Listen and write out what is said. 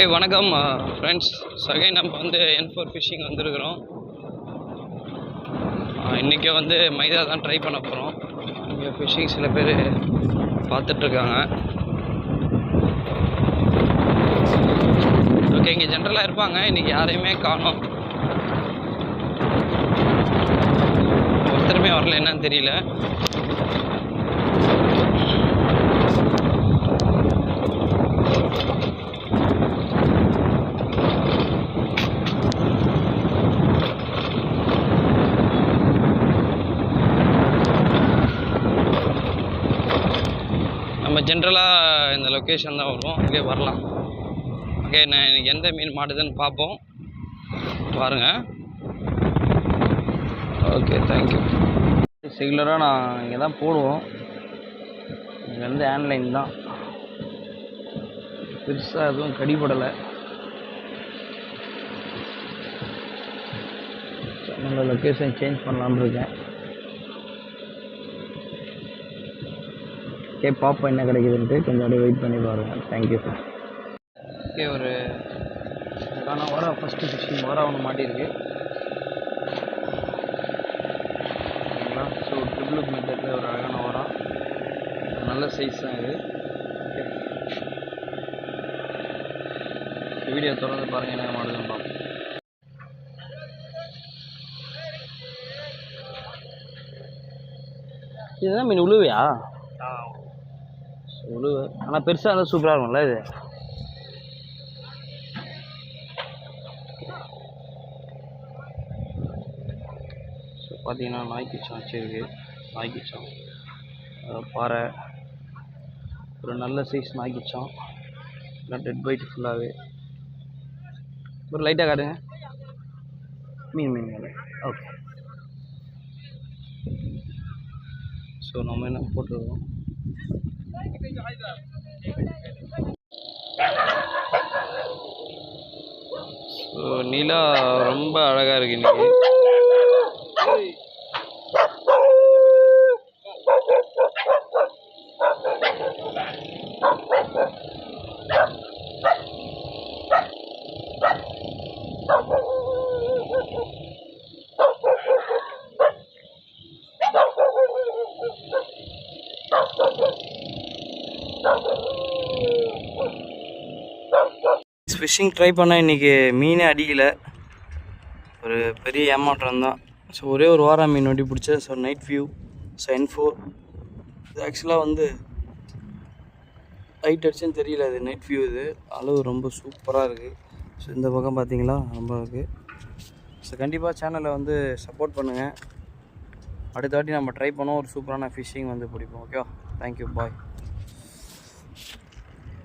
Okay வணக்கம் uh, friends சகை நம்ம வந்து என் ஃபோர் ஃபிஷிங் வந்திருக்கிறோம். Uh, இன்றைக்கி வந்து மைதா தான் ட்ரை பண்ண போகிறோம் இங்கே ஃபிஷிங் சில பேர் பார்த்துட்ருக்காங்க. ஓகே இங்கே ஜென்ரலாக இருப்பாங்க. இன்றைக்கி யாரையுமே காணும். ஒருத்தருமே வரல என்னன்னு தெரியல. நம்ம ஜென்ரலாக இந்த லொக்கேஷன் தான் வருவோம். அங்கே வரலாம். ஓகே நான் எனக்கு எந்த மீன் மாட்டுதுன்னு பார்ப்போம். பாருங்கள் ஓகே தேங்க்யூ ரெகுலராக நான் இங்கே தான் போடுவோம். இங்கே வந்து ஆன்லைன் தான். பெருசாக எதுவும் கடிபடலை. நம்ம லொக்கேஷன் சேஞ்ச் பண்ணலான்னு இருக்கேன். ஓகே பார்ப்போம் என்ன கிடைக்குதுன்ட்டு கொஞ்சம் அப்படியே வெயிட் பண்ணி பாருங்கள் தேங்க்யூ சார் ஓகே ஒரு அழகான வர ஃபஸ்ட்டு ஃபிஷிங் வர ஒன்று மாட்டியிருக்கு. ஓகேங்களா ஸோ ட்ரிபிள் மெத்தடில் ஒரு அழகான வரம். நல்ல சைஸ் தான் இது. ஓகே வீடியோ தொடர்ந்து பாருங்கள் என்ன மாடுதுன்னு பார்ப்போம். இதுதான் மீன் உழுவையா? உழுவு. ஆனால் பெருசாக இருந்தால் சூப்பராக இருக்கும்ல இது. ஸோ பார்த்தீங்கன்னா நாய்க்குச்சம் வச்சிருக்கு. நாய் அப்புறம் பாறை. ஒரு நல்ல சைஸ் நாய்க்குச்சம் நல்லா டெட் பைட் ஃபுல்லாகவே ஒரு லைட்டாக காட்டுங்க. மீன் மீன் மீன். ஓகே ஸோ நம்ம என்ன போட்டுருக்கோம்? நிலா ரொம்ப அழகாக இருக்கு இன்னைக்கு. ஃபிஷ்ஷிங் ட்ரை பண்ணேன் இன்றைக்கி மீனே அடிக்கலை. ஒரு பெரிய ஏமாற்றம் தான். ஸோ ஒரே ஒரு வாரம் மீன் வண்டி பிடிச்சேன் so night view so N four இது ஆக்சுவலாக வந்து லைட் அடிச்சுன்னு தெரியல. இது நைட் வியூ இது. அளவு ரொம்ப சூப்பராக இருக்குது ஸோ இந்த பக்கம் பார்த்தீங்களா ரொம்ப இருக்குது ஸோ கண்டிப்பாக சேனலை வந்து சப்போர்ட் பண்ணுங்கள் அடுத்த வாட்டி நம்ம ட்ரை பண்ணோம் ஒரு சூப்பரான ஃபிஷ்ஷிங் வந்து பிடிப்போம் ஓகேவா தேங்க்யூ பாய்